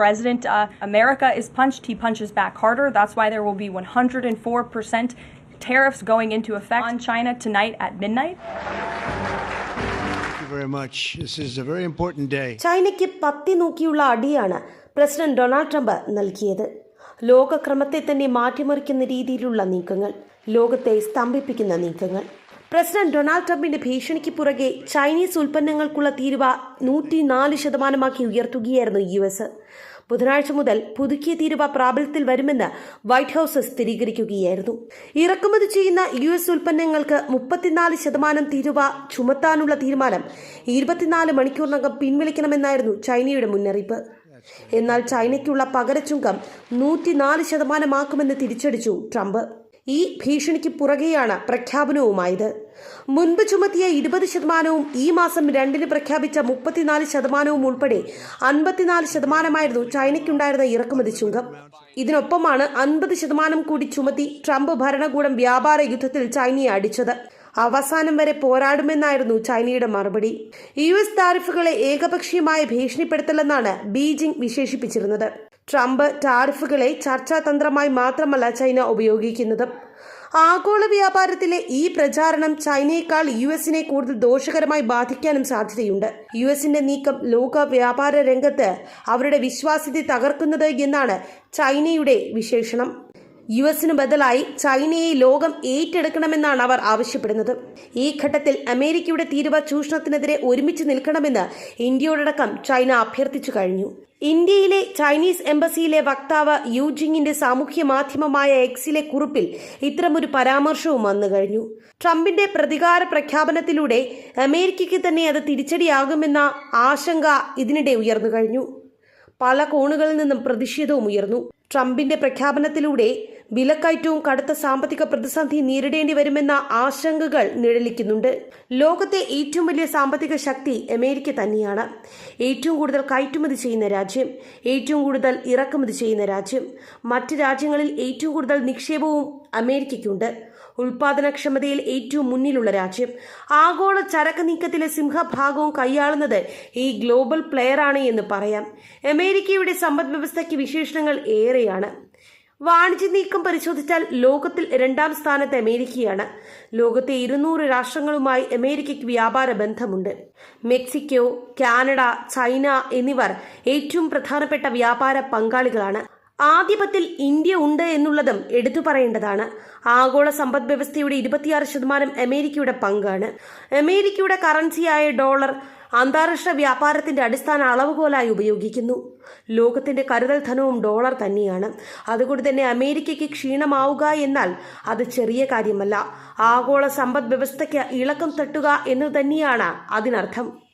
president, uh, America is punched, he punches back harder. That's why there will be 104% tariffs going into effect on China tonight at midnight. Thank you very much. This is a very important day. ചൈനയ്ക്ക് പത്തി നോക്കിയുള്ള അടിയാണ് president Donald Trump നൽകിയത് ലോകക്രമത്തെ തന്നെ മാറ്റിമറിക്കുന്ന രീതിയിലുള്ള നീക്കങ്ങൾ ലോകത്തെ സ്തംഭിപ്പിക്കുന്ന നീക്കങ്ങൾ president Donald ട്രംപിന്റെ ഭീഷണിക്ക് പുറകെ ചൈനീസ് ഉൽപ്പന്നങ്ങൾക്കുള്ള തീരുവ നൂറ്റി നാല് ശതമാനമാക്കി ഉയർത്തുകയായിരുന്നു യു എസ്. ബുധനാഴ്ച മുതൽ പുതുക്കിയ തീരുവ പ്രാബല്യത്തിൽ വരുമെന്ന് വൈറ്റ് ഹൌസ് സ്ഥിരീകരിക്കുകയായിരുന്നു. ഇറക്കുമതി ചെയ്യുന്ന യു എസ് ഉൽപ്പന്നങ്ങൾക്ക് മുപ്പത്തിനാല് ശതമാനം തീരുവ ചുമത്താനുള്ള തീരുമാനം ഇരുപത്തിനാല് മണിക്കൂറിനകം പിൻവലിക്കണമെന്നായിരുന്നു ചൈനയുടെ മുന്നറിയിപ്പ്. എന്നാൽ ചൈനയ്ക്കുള്ള പകരച്ചുങ്കം നൂറ്റിനാല് ശതമാനമാക്കുമെന്ന് തിരിച്ചടിച്ചു ട്രംപ്. ഈ ഭീഷണിക്ക് പുറകെയാണ് പ്രഖ്യാപനവുമായത്. മുൻപ് ചുമത്തിയ ഇരുപത് ശതമാനവും ഈ മാസം രണ്ടിന് പ്രഖ്യാപിച്ച മുപ്പത്തിനാല് ശതമാനവും ഉൾപ്പെടെ അൻപത്തിനാല് ശതമാനമായിരുന്നു ചൈനയ്ക്കുണ്ടായിരുന്ന ഇറക്കുമതി ചുങ്കം ഇതിനൊപ്പമാണ് അൻപത് ശതമാനം കൂടി ചുമത്തി ട്രംപ് ഭരണകൂടം വ്യാപാര യുദ്ധത്തിൽ ചൈനയെ അടിച്ചത്. അവസാനം വരെ പോരാടുമെന്നായിരുന്നു ചൈനയുടെ മറുപടി. യു എസ് താരിഫുകളെ ഏകപക്ഷീയമായ ഭീഷണിപ്പെടുത്തലെന്നാണ് ബീജിംഗ് വിശേഷിപ്പിച്ചിരുന്നത്. ട്രംപ് ടാരിഫുകളെ ചർച്ചാതന്ത്രമായി മാത്രമല്ല ചൈന ഉപയോഗിക്കുന്നത്. ആഗോള വ്യാപാരത്തിലെ ഈ പ്രചാരണം ചൈനയേക്കാൾ യു എസിനെ കൂടുതൽ ദോഷകരമായി ബാധിക്കാനും സാധ്യതയുണ്ട്. യു എസിന്റെ നീക്കം ലോക വ്യാപാര രംഗത്ത് അവരുടെ വിശ്വാസ്യത തകർക്കുന്നത് എന്നാണ് ചൈനയുടെ വിശേഷണം. യു എസിന് ബദലായി ചൈനയെ ലോകം ഏറ്റെടുക്കണമെന്നാണ് അവർ ആവശ്യപ്പെടുന്നത്. ഈ ഘട്ടത്തിൽ അമേരിക്കയുടെ തീരുവ ചൂഷണത്തിനെതിരെ ഒരുമിച്ച് നിൽക്കണമെന്ന് ഇന്ത്യയോടടക്കം ചൈന അഭ്യർത്ഥിച്ചു കഴിഞ്ഞു. ഇന്ത്യയിലെ ചൈനീസ് എംബസിയിലെ വക്താവ് യൂജിങ്ങിന്റെ സാമൂഹ്യ മാധ്യമമായ എക്സിലെ കുറിപ്പിൽ ഇത്തരമൊരു പരാമർശവും വന്നു കഴിഞ്ഞു. ട്രംപിന്റെ പ്രതികാര പ്രഖ്യാപനത്തിലൂടെ അമേരിക്കയ്ക്ക് തന്നെ അത് തിരിച്ചടിയാകുമെന്ന ആശങ്ക ഇതിനിടെ ഉയർന്നു കഴിഞ്ഞു. പല കോണുകളിൽ നിന്നും പ്രതിഷേധവും ഉയർന്നു. ട്രംപിന്റെ പ്രഖ്യാപനത്തിലൂടെ വിലക്കയറ്റവും കടുത്ത സാമ്പത്തിക പ്രതിസന്ധി നേരിടേണ്ടി വരുമെന്ന ആശങ്കകൾ നിഴലിക്കുന്നുണ്ട്. ലോകത്തെ ഏറ്റവും വലിയ സാമ്പത്തിക ശക്തി അമേരിക്ക തന്നെയാണ്. ഏറ്റവും കൂടുതൽ കയറ്റുമതി ചെയ്യുന്ന രാജ്യം ഏറ്റവും കൂടുതൽ ഇറക്കുമതി ചെയ്യുന്ന രാജ്യം. മറ്റ് രാജ്യങ്ങളിൽ ഏറ്റവും കൂടുതൽ നിക്ഷേപവും അമേരിക്കയ്ക്കുണ്ട്. ഉൽപാദനക്ഷമതയിൽ ഏറ്റവും മുന്നിലുള്ള രാജ്യം. ആഗോള ചരക്ക് നീക്കത്തിലെ സിംഹഭാഗവും കൈയാളുന്നത് ഈ ഗ്ലോബൽ പ്ലെയറാണ് എന്ന് പറയാം. അമേരിക്കയുടെ സമ്പദ് വ്യവസ്ഥയ്ക്ക് വിശേഷണങ്ങൾ ഏറെയാണ്. വാണിജ്യ നീക്കം പരിശോധിച്ചാൽ ലോകത്തിൽ രണ്ടാം സ്ഥാനത്ത് അമേരിക്കയാണ്. ലോകത്തെ ഇരുന്നൂറ് രാഷ്ട്രങ്ങളുമായി അമേരിക്കയ്ക്ക് വ്യാപാര ബന്ധമുണ്ട്. മെക്സിക്കോ കാനഡ ചൈന എന്നിവർ ഏറ്റവും പ്രധാനപ്പെട്ട വ്യാപാര പങ്കാളികളാണ്. ആധിപത്യത്തിൽ ഇന്ത്യ ഉണ്ട് എന്നുള്ളതും എടുത്തു പറയേണ്ടതാണ്. ആഗോള സമ്പദ് വ്യവസ്ഥയുടെ ഇരുപത്തിയാറ് ശതമാനം അമേരിക്കയുടെ പങ്കാണ്. അമേരിക്കയുടെ കറൻസിയായ ഡോളർ അന്താരാഷ്ട്ര വ്യാപാരത്തിന്റെ അടിസ്ഥാന അളവുകോലായി ഉപയോഗിക്കുന്നു. ലോകത്തിന്റെ കരുതൽ ധനവും ഡോളർ തന്നെയാണ്. അതുകൊണ്ട് തന്നെ അമേരിക്കയ്ക്ക് ക്ഷീണമാവുക എന്നാൽ അത് ചെറിയ കാര്യമല്ല. ആഗോള സമ്പദ് വ്യവസ്ഥയ്ക്ക് ഇളക്കം തട്ടുക എന്നു തന്നെയാണ് അതിനർത്ഥം.